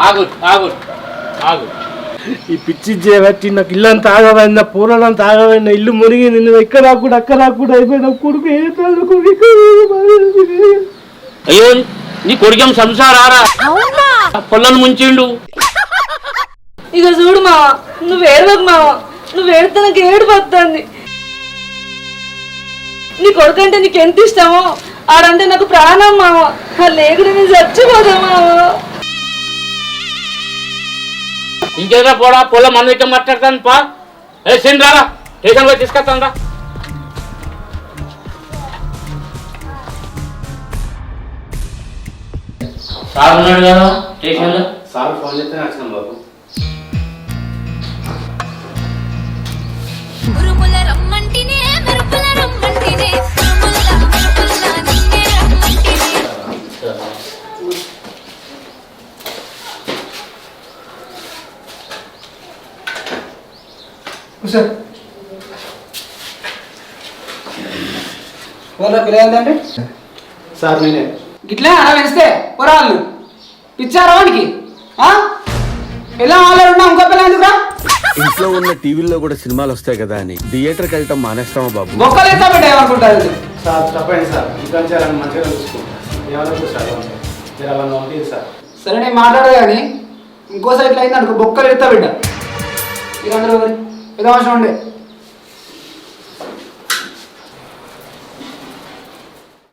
ఆగు ఆగు ఆగు. ఈ పిచ్చి చేయబట్టి నాకు ఇల్లంతా ఆగమైందా పూలంతా ఆగమైందా ఇల్లు మునిగింది నువ్వు ఎక్కడ రాకుండా అక్కడ రాకుండా అయిపోయినా కొడుకు ఏ అయ్యో నీ కొడుకేం సంసారారా? పొల్లను ముంచిండు. ఇక చూడు మావ నువ్వు ఏడవకు మావ నువ్వు ఏడితే నాకు ఏడు పడుతుంది నీ కొడుకంటే నీకు ఎంత ఇష్టమో ఆడంటే నాకు ప్రాణం మావ. ఆ లేకుండా నేను చచ్చిపోదా మావ. ఇంకేదా పోడా పొలం మన దగ్గర మాట్లాడతాను పా. ఏ సిన్ రారా స్టేషన్ పోయి తీసుకొస్తాను రా. సార్ ఉన్నాడు కదా స్టేషన్లో సార్ ఫోన్ చేస్తే వచ్చినాం బాబు. సార్ వాళ్ళ పిల్లలంటే సార్ నేనే. గిట్లే అలా వెలిస్తే పొరాళ్ళు. పిచ్చారా వాడికి ఆ? ఎలా వాళ్ళు ఉన్నా ఇంకో పిల్ల ఎందుకురా? ఇంట్లో ఉన్న టీవీల్లో కూడా సినిమాలు వస్తాయి కదా అని థియేటర్కి వెళ్ళటం మానేస్తామా బాబు? బొక్కలు ఎత్తా పెట్టా ఏమనుకుంటారు సార్ తప్పండి సార్. ఇంకా చేయాలని మంచిగా చూసుకుంటాం. ఏమన్నా సార్. సార్ నేను మాట్లాడదు కానీ ఇంకో సైట్లో అయింది అనుకో బొక్కలు ఎత్తా బిడ్డ ఇక అందరూ ఎవరి ఏదో అవసరం ఉండే.